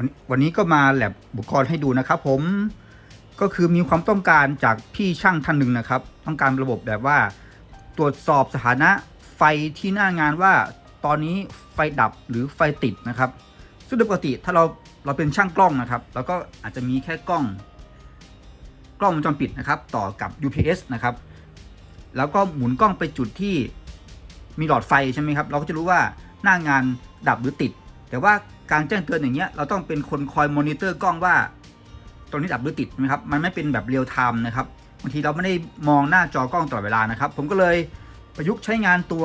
วันนี้วันนี้ก็มาแลบอุปกรณ์ให้ดูนะครับ ผมก็คือมีความต้องการจากพี่ช่างท่านหนึ่งนะครับ ต้องการระบบแบบว่า ตรวจสอบสถานะไฟที่หน้างานว่าตอนนี้ไฟดับหรือไฟติดนะครับ ซึ่งโดยปกติถ้าเราเราเป็นช่างกล้องนะครับเราก็อาจจะมีแค่กล้อง กล้องวงจรปิดนะครับ ต่อกับ UPS นะครับ แล้วก็หมุนกล้องไปจุดที่มีหลอดไฟใช่ไหมครับ เราก็จะรู้ว่าหน้างานดับหรือติด แต่ว่า การแจ้งเตือนอย่างเงี้ยเราต้องเป็นคนคอยมอนิเตอร์กล้องว่าตรงนี้ดับหรือติดนะครับมันไม่เป็นแบบเรียลไทม์นะครับบางทีเราไม่ได้มองหน้าจอกล้องตลอดเวลานะครับ ผมก็เลยประยุกต์ใช้งานตัว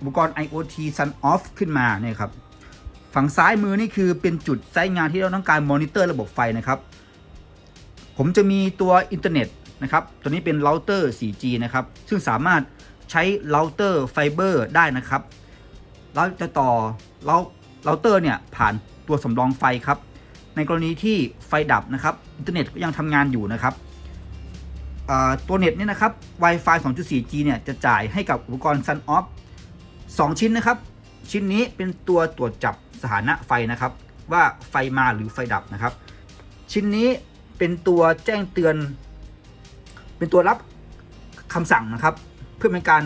อุปกรณ์ IoT Sun Off ขึ้นมาเนี่ยครับฝั่งซ้ายมือนี่คือเป็นจุดไซต์งานที่เราต้องการมอนิเตอร์ระบบไฟนะครับ ผมจะมีตัวอินเทอร์เน็ตนะครับ ตัวนี้เป็นเราเตอร์ 4G นะครับ ซึ่งสามารถใช้เราเตอร์ไฟเบอร์ได้นะครับ เราจะต่อเรา เราเตอร์เนี่ยผ่านตัวสำรองไฟครับ ในกรณีที่ไฟดับนะครับอินเทอร์เน็ตก็ยังทำงานอยู่นะครับตัวเน็ตเนี่ยนะครับ Wi-Fi 2.4G เนี่ยจะจ่ายให้กับอุปกรณ์ Sun Off 2 ชิ้นนะครับ ชิ้นนี้เป็นตัวตรวจจับสถานะไฟนะครับ ว่าไฟมาหรือไฟดับนะครับ ชิ้นนี้เป็นตัวแจ้งเตือน เป็นตัวรับคำสั่งนะครับ เพื่อเป็นการ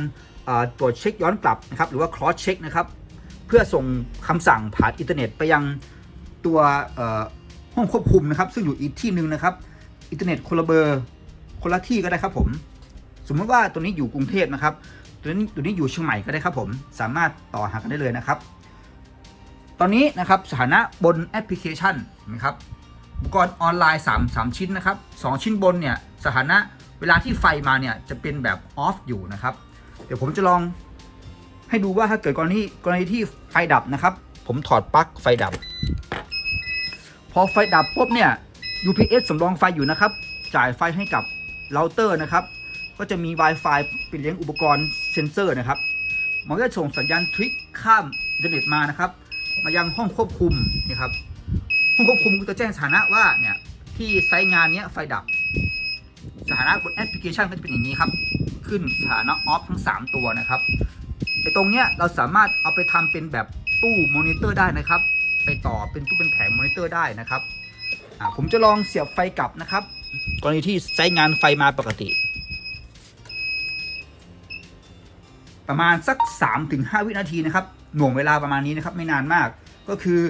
ตรวจเช็คย้อนกลับนะครับ หรือว่า cross check นะครับ พื่อส่งคำสั่งผ่านอินเทอร์เน็ตไปยังตัวห้องควบคุมนะครับ ซึ่งอยู่อีกที่หนึ่งนะครับ อินเทอร์เน็ตคนละเบอร์คนละที่ก็ได้ครับผม สมมติว่าตัวนี้อยู่กรุงเทพนะครับ ตัวนี้ตัวนี้อยู่เชียงใหม่ก็ได้ครับผม สามารถต่อหากันได้เลยนะครับ ตอนนี้นะครับสถานะบนแอปพลิเคชันนะครับอุปกรณ์ออนไลน์ 3 3 ชิ้นนะครับ 2 ชิ้นบนเนี่ยสถานะเวลาที่ไฟมาเนี่ยจะเป็นแบบออฟอยู่นะครับ เดี๋ยวผมจะลอง ให้ดูว่าถ้าเกิดกรณีกรณีที่ไฟดับนะครับ ผมถอดปลั๊กไฟดับ พอไฟดับปุ๊บเนี่ย UPS สำรองไฟอยู่นะครับ จ่ายไฟให้กับเราเตอร์นะครับ ก็จะมี Wi-Fi เป็นเลี้ยงอุปกรณ์เซนเซอร์นะครับ มันก็จะส่งสัญญาณทริกข้ามอินเทอร์เน็ตมานะครับ มายังห้องควบคุมนี่ครับ ห้องควบคุมก็จะแจ้งสถานะว่าเนี่ยที่ไซต์งานนี้ไฟดับ สถานะบนแอปพลิเคชันก็จะเป็นอย่างนี้ครับ ขึ้นสถานะออฟทั้ง 3 ตัวนะครับ ไอตรงเนี้ยเราสามารถเอาไปทำเป็นแบบตู้มอนิเตอร์ได้นะครับ ไปต่อเป็นตู้เป็นแผงมอนิเตอร์ได้นะครับผมจะลองเสียบไฟกลับนะครับกรณีที่ไซต์งานไฟมาปกติ ประมาณสัก 3-5 วินาทีนะครับ หน่วงเวลาประมาณนี้นะครับ ไม่นานมาก ก็คือ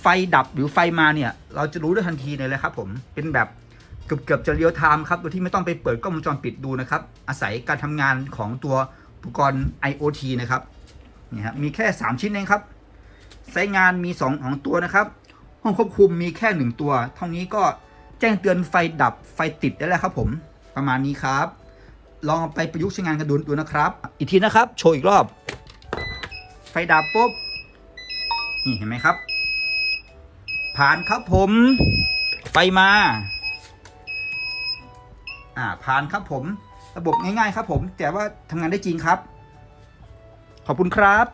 ไฟดับหรือไฟมาเนี่ย เราจะรู้ได้ทันทีเลยเลยครับ ผมเป็นแบบเกือบเกือบจะเรียลไทม์ครับโดยที่ไม่ต้องไปเปิดกล้องวงจรปิดดูนะครับ อาศัยการทำงานของตัว ปกรณ์ IoT นะครับนี่ครับมีแค่ 3 ชิ้นเองครับไซงานมี2ของตัวนะครับ ห้องควบคุมมีแค่ 1 ตัวเท่านี้ก็แจ้งเตือนไฟดับไฟติดได้แล้วครับผมประมาณนี้ครับ ลองไปประยุกต์ใช้งานกันดูดูนะครับ อีกทีนะครับ โชว์อีกรอบ ไฟดับปุ๊บนี่เห็นไหมครับ ผ่านครับผม ไฟมา อ่าผ่านครับผม ระบบง่ายๆครับผม แต่ว่าทำงานได้จริงครับ ขอบคุณครับ